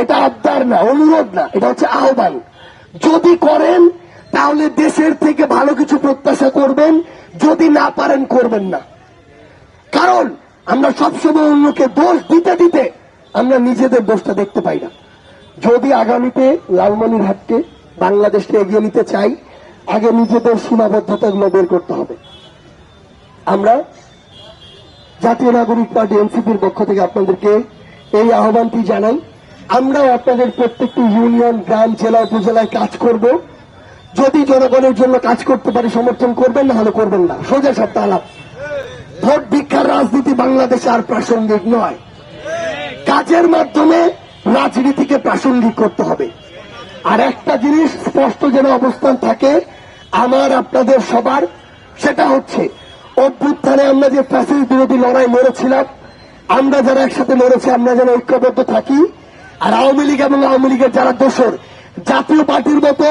এটা আবদার না, অনুরোধ না, এটা হচ্ছে আহ্বান। যদি করেন, তাহলে দেশের থেকে ভালো কিছু প্রত্যাশা করবেন, যদি না পারেন, করবেন না। কারণ, আমরা সবসময় অন্যকে দোষ দিতে দিতে, আমরা নিজেদের দোষটা দেখতে পাই না। যদি আগামীতে লালমনিরহাটকে বাংলাদেশকে এগিয়ে নিতে চাই, আগে নিজেদের সীমাবদ্ধতাগুলো বের করতে হবে। আমরা জাতীয় নাগরিক পার্টি এনসিপির পক্ষ থেকে আপনাদেরকে এই আহ্বানটি জানাই। আমরাও আপনাদের প্রত্যেকটি ইউনিয়ন, গ্রাম, জেলা, উপজেলায় কাজ করব। যদি জনগণের জন্য কাজ করতে পারি, সমর্থন করবেন, না হলে করবেন না। সোজা সপ্তাহ আলাপ ভোট ভিক্ষার রাজনীতি বাংলাদেশে আর প্রাসঙ্গিক নয়। কাজের মাধ্যমে রাজনীতিকে প্রাসঙ্গিক করতে হবে। আর একটা জিনিস স্পষ্ট যেন অবস্থান থাকে, আমার, আপনাদের সবার, সেটা হচ্ছে, অভ্যুত্থানে আমরা যে ফ্যাসিস বিরোধী লড়াই লড়েছিলাম, আমরা যারা একসাথে লড়েছি, আমরা যেন ঐক্যবদ্ধ থাকি আর আওয়ামী লীগ এবং আওয়ামী লীগের যারা দোষর, জাতীয় পার্টির মতো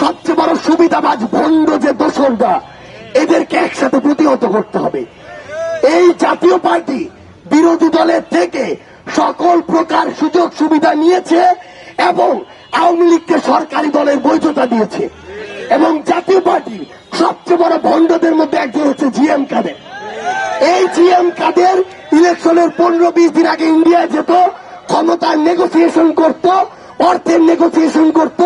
সবচেয়ে বড় সুবিধাবাজ ভণ্ড যে দোসররা এদেরকে একসাথে প্রতিহত করতে হবে। এই জাতীয় পার্টি বিরোধী দলের থেকে সকল প্রকার সুযোগ সুবিধা নিয়েছে এবং আওয়ামী লীগকে সরকারি দলের বৈধতা দিয়েছে। এবং জাতীয় পার্টির সবচেয়ে বড় ভণ্ডদের মধ্যে একজন হচ্ছে জিএম কাদের। এই জিএম কাদের ইলেকশনের পনেরো বিশ দিন আগে ইন্ডিয়ায় যেত ক্ষমতার নেগোসিয়েশন করত, অর্থের নেগোসিয়েশন করত,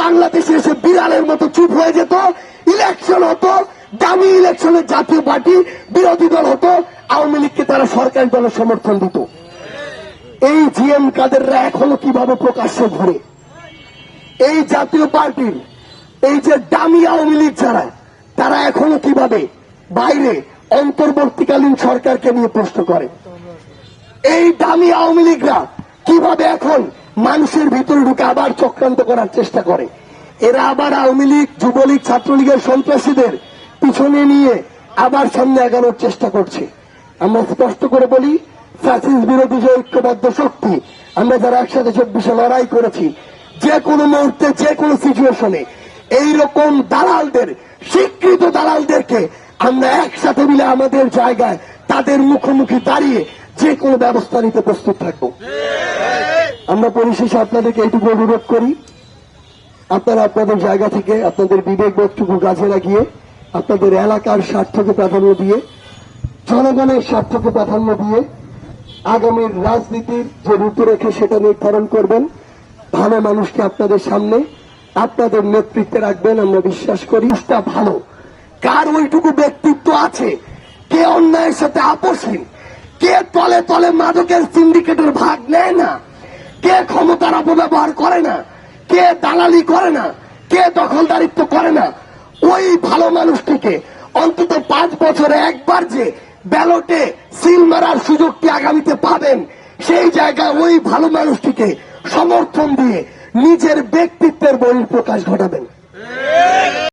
বাংলাদেশে এসে বিড়ালের মতো চুপ হয়ে যেত ইলেকশন হতো, দামি ইলেকশনের জাতীয় পার্টি, বিরোধী দল হতো, আওয়ামী লীগকে তারা সরকারি দলের সমর্থন দিত। এই জিএম কাদেররা এখনও কীভাবে প্রকাশ্যে ঘুরে? এই জাতীয় পার্টির, এই যে দামি আওয়ামী লীগ যারা, তারা এখনও কীভাবে বাইরে অন্তর্বর্তীকালীন সরকারকে নিয়ে প্রশ্ন করে? এই দামি আওয়ামী লীগরা কীভাবে এখন মানুষের ভিতরে ঢুকে আবার চক্রান্ত করার চেষ্টা করে? এরা আবার আওয়ামী লীগ, যুবলীগ, ছাত্রলীগের সন্ত্রাসীদের পিছনে নিয়ে আবার সামনে আগানোর চেষ্টা করছে। আমরা স্পষ্ট করে বলি ফ্যাসিস বিরোধী যে ঐক্যবদ্ধ শক্তি, আমরা যারা একসাথে চব্বিশে লড়াই করেছি, যে কোনো মুহূর্তে, যে কোনো সিচুয়েশনে এইরকম দালালদের, স্বীকৃত দালালদেরকে আমরা একসাথে মিলে আমাদের জায়গায় তাদের মুখোমুখি দাঁড়িয়ে যে কোনো ব্যবস্থা নিতে প্রস্তুত থাকব। আমরা পরিশেষে আপনাদেরকে এইটুকু অনুরোধ করি। আপনারা আপনাদের জায়গা থেকে, আপনাদের বিবেক বোধটুকু কাজে লাগিয়ে, আপনাদের এলাকার স্বার্থকে প্রাধান্য দিয়ে, জনগণের স্বার্থকে প্রাধান্য দিয়ে আগামীর রাজনীতির যে রূপরেখা সেটা নির্ধারণ করবেন। ভালো মানুষকে আপনাদের সামনে, আপনাদের নেতৃত্বে রাখবেন, আমরা বিশ্বাস করি। ভালো। কার ওইটুকু ব্যক্তিত্ব আছে? কে অন্যায়ের সাথে আপোষহীন? তলে মাদকের সিন্ডিকেটের ভাগ নেয় না। কে ক্ষমতার অপব্যবহার করে না? কে দালালি করে না? কে দখলদারিত্ব করে না? ওই ভালো মানুষটিকে অন্তত পাঁচ বছরে একবার যে ব্যালটে সিল মারার সুযোগটি আগামীতে পাবেন, সেই জায়গায় ওই ভালো মানুষটিকে সমর্থন দিয়ে নিজের ব্যক্তিত্বের বহিঃপ্রকাশ ঘটাবেন।